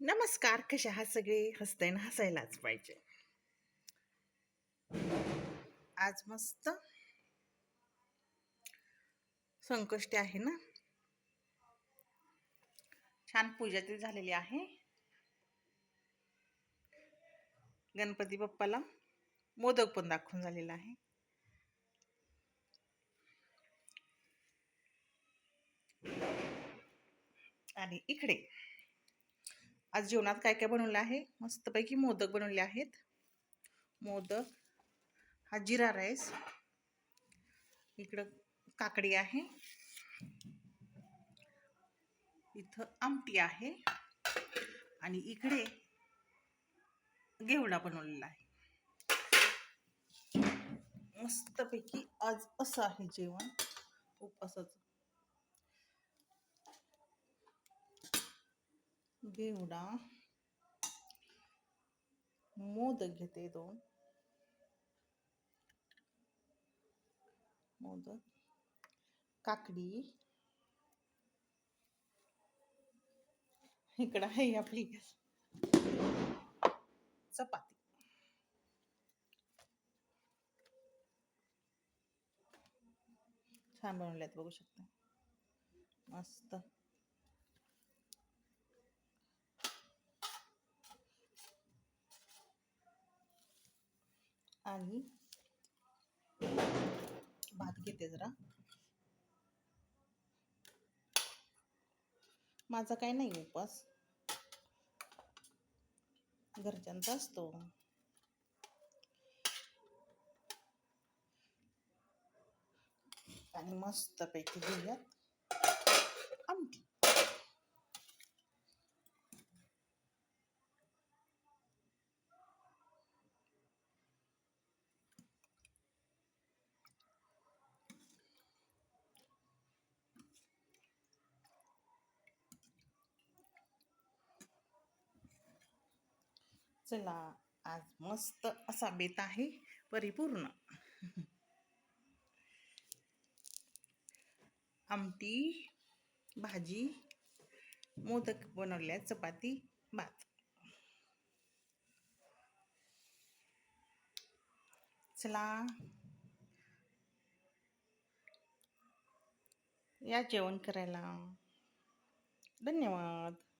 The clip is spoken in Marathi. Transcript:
नमस्कार कशा हा सगळे? हसताय ना हसायलाच पाहिजे. आज मस्त संकष्टी आहे ना? छान पूजा ती झालेली आहे. गणपती बाप्पाला मोदक पण दाखवून झालेला आहे. आणि इकडे आज जेवणात काय काय बनवलं आहे? मस्तपैकी मोदक बनवले आहेत. मोदक हा जिरा राईस. इकडं काकडी आहे. इथं आमटी आहे. आणि इकडे घेवडा बनवलेला आहे. मस्तपैकी आज असं आहे जेवण. उपवासाचं घेवडा मोदक घेते दोन. मोदक. काकडी. इकडं आहे आपली. चपाती. छान बनवल्यात बघू शकता. मस्त. आणि भात घेते जरा. माझा काही नाही उपास. घरच्यांचा असतो. आणि मस्तपैकी घेऊयात आमटी चला आज मस्त असा बेत आहे परिपूर्ण. आमटी भाजी मोदक बनवल्या चपाती भात. चला. या जेवण करायला. धन्यवाद.